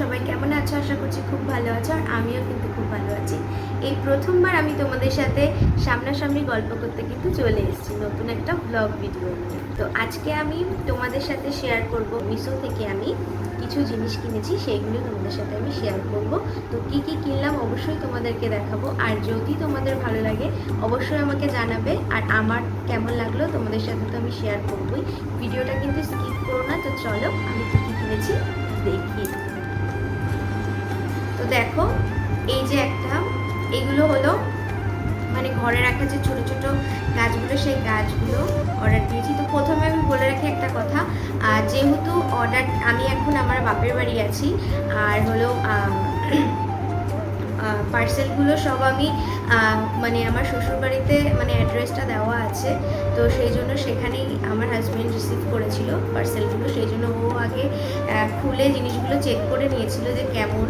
সবাই কেমন আছো? আশা করছি খুব ভালো আছো আর আমিও কিন্তু খুব ভালো আছি। এই প্রথমবার আমি তোমাদের সাথে সামনাসামনি গল্প করতে কিন্তু চলে এসেছি, নতুন একটা ব্লগ ভিডিও তো আজকে আমি তোমাদের সাথে শেয়ার করব, মিশো থেকে আমি কিছু জিনিস কিনেছি, সেইগুলো তোমাদের সাথে আমি শেয়ার করব। তো কি কি কিনলাম অবশ্যই তোমাদেরকে দেখাবো, আর যদি তোমাদের ভালো লাগে, অবশ্যই আমাকে জানাবে। আর আমার কেমন লাগল তোমাদের সাথে তো আমি শেয়ার করবই। ভিডিওটা কিন্তু স্কিপ করো না, তো চলো আমি কি কি কিনেছি দেখি। দেখো, এই যে একটা, এগুলো হলো মানে ঘরে রাখা যে ছোট ছোট গাছগুলো, সেই গাছগুলো অর্ডার দিয়েছি। তো প্রথমে আমি বলে রাখি একটা কথা যেহেতু অর্ডার আমি এখন আমার বাপের বাড়ি আছি, আর হলো পার্সেলগুলো সব আমি মানে আমার শ্বশুরবাড়িতে মানে অ্যাড্রেসটা দেওয়া আছে। তো সেই জন্য সেখানেই আমার হাজব্যান্ড রিসিভ করেছিল পার্সেলগুলো সেই জন্য ও আগে খুলে জিনিসগুলো চেক করে নিয়েছিল যে কেমন।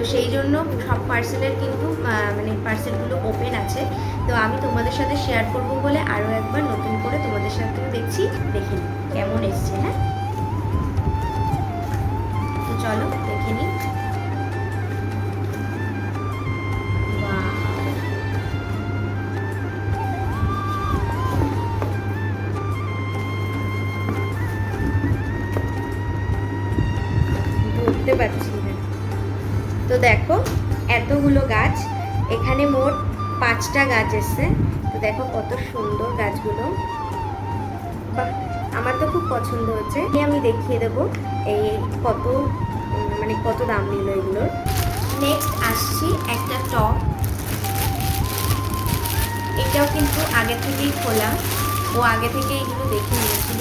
তো সেই জন্য সব পার্সেলের কিন্তু মানে পার্সেলগুলো ওপেন আছে। তো আমি তোমাদের সাথে শেয়ার করব বলে আরও একবার নতুন করে তোমাদের সাথেও দেখছি। দেখি কেমন এসছে হ্যাঁ? তো চলো দেখে নিই। না তো দেখো, এতগুলো গাছ, এখানে মোট পাঁচটা গাছ এসছে। তো দেখো কত সুন্দর গাছগুলো। আমার তো খুব পছন্দ হচ্ছে। আমি দেখিয়ে দেবো এই কত মানে কত দাম নিল এগুলোর। নেক্সট আসছি একটা টপ এটাও কিন্তু আগে থেকেই খোলা। ও আগে থেকে এগুলো দেখে নিয়েছিল।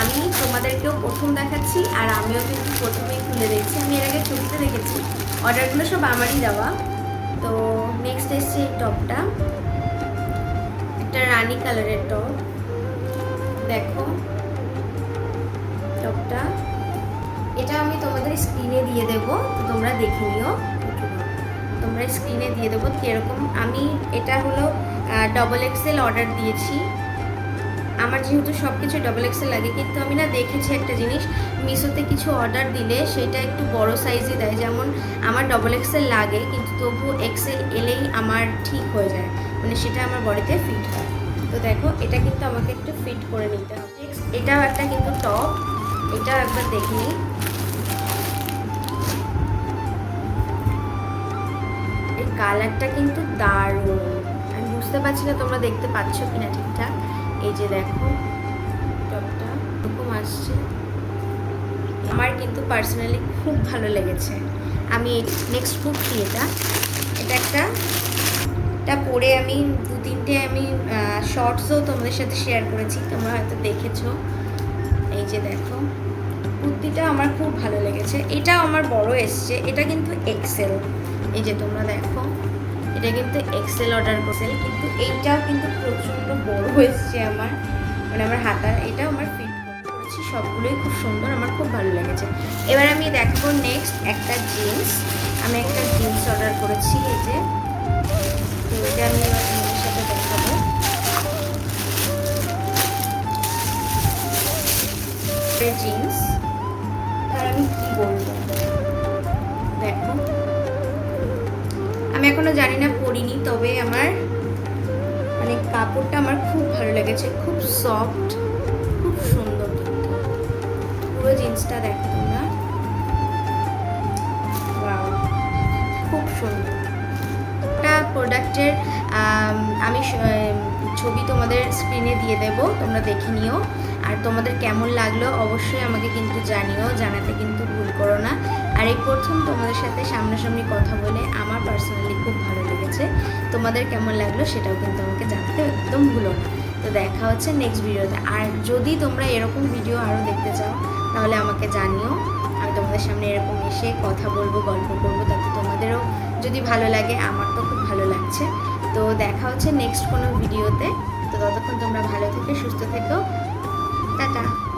আমি তোমাদেরকেও প্রথম দেখাচ্ছি আর আমিও কিন্তু প্রথমেই খুলে দেখছি। আমি এর আগে ছবিতে দেখেছি। অর্ডারগুলো সব আমারই দেওয়া। তো নেক্সট এসছে এই টপটা। একটা রানী কালারের টপ। দেখো। টপটা। এটা আমি তোমাদের স্ক্রিনে দিয়ে দেবো। তোমরা দেখে নিও। তোমরা স্ক্রিনে দিয়ে দেবো কীরকম। আমি এটা হলো ডবল এক্সেল অর্ডার দিয়েছি। আমার যেহেতু সব কিছু ডবল এক্সেল লাগে, কিন্তু আমি না দেখেছি একটা জিনিস, মিশোতে কিছু অর্ডার দিলে সেটা একটু বড় সাইজে দেয়। যেমন আমার ডবল এক্সেল লাগে, কিন্তু তবু এক্সেল এলেই আমার ঠিক হয়ে যায়। মানে সেটা আমার বডিতে ফিট হয়। তো দেখো, এটা কিন্তু আমাকে একটু ফিট করে নিতে হবে। এটাও একটা কিন্তু টপ এটাও একবার দেখে নিই। কালারটা কিন্তু দারুণ। আমি বুঝতে পারছি না তোমরা দেখতে পাচ্ছ কিনা ঠিকঠাক। এই যে দেখো টপটা এরকম আসছে। আমার কিন্তু পার্সোনালি খুব ভালো লেগেছে। আমি নেক্সট কুর্তি এটা। এটা একটা, এটা পরে আমি দু তিনটে আমি শর্টসও তোমাদের সাথে শেয়ার করেছি। তোমরা হয়তো দেখেছ। এই যে দেখো, কুর্তিটা আমার খুব ভালো লেগেছে। এটাও আমার বড় এসছে। এটা কিন্তু এক্সেল এই যে তোমরা দেখো। এটা কিন্তু এক্সেল অর্ডার করছে। কিন্তু এইটাও কিন্তু প্রচণ্ড বড় হয়েছে আমার। মানে আমার হাতা এটাও আমার ফিট করেছি। সবগুলোই খুব সুন্দর, আমার খুব ভালো লেগেছে। এবার আমি দেখাবো নেক্সট একটা জিন্স আমি একটা জিন্স অর্ডার করেছি, এই যে। তো এটা আমি সাথে দেখাবো। জিন্স আর আমি কি বলব? আমি এখনও জানি না পরিনি, তবে আমার মানে কাপড়টা আমার খুব ভালো লেগেছে, খুব সফট খুব সুন্দর পুরো জিন্সটা দেখো খুব সুন্দর। একটা প্রোডাক্টের আমি ছবি তোমাদের স্ক্রিনে দিয়ে দেব, তোমরা দেখে নিও। আর তোমাদের কেমন লাগল অবশ্যই আমাকে কিন্তু জানিও, জানাতে কিন্তু ভুল করো না। আর এই প্রথম তোমাদের সাথে সামনাসামনি কথা বলে আমার পার্সোনালি খুব ভালো লেগেছে। তোমাদের কেমন লাগল সেটাও কিন্তু আমাকে জানাতে একদম ভুলো না। তো দেখা হচ্ছে নেক্সট ভিডিওতে আর যদি তোমরা এরকম ভিডিও আরও দেখতে চাও, তাহলে আমাকে জানিও। আমি তোমাদের সামনে এরকম এসে কথা বলব, গল্প করব, তাতে তোমাদেরও যদি ভালো লাগে, আমার তো খুব ভালো লাগছে। তো দেখা হচ্ছে নেক্সট কোনো ভিডিওতে তো ততক্ষণ তোমরা ভালো থেকে, সুস্থ থেকো। 大家。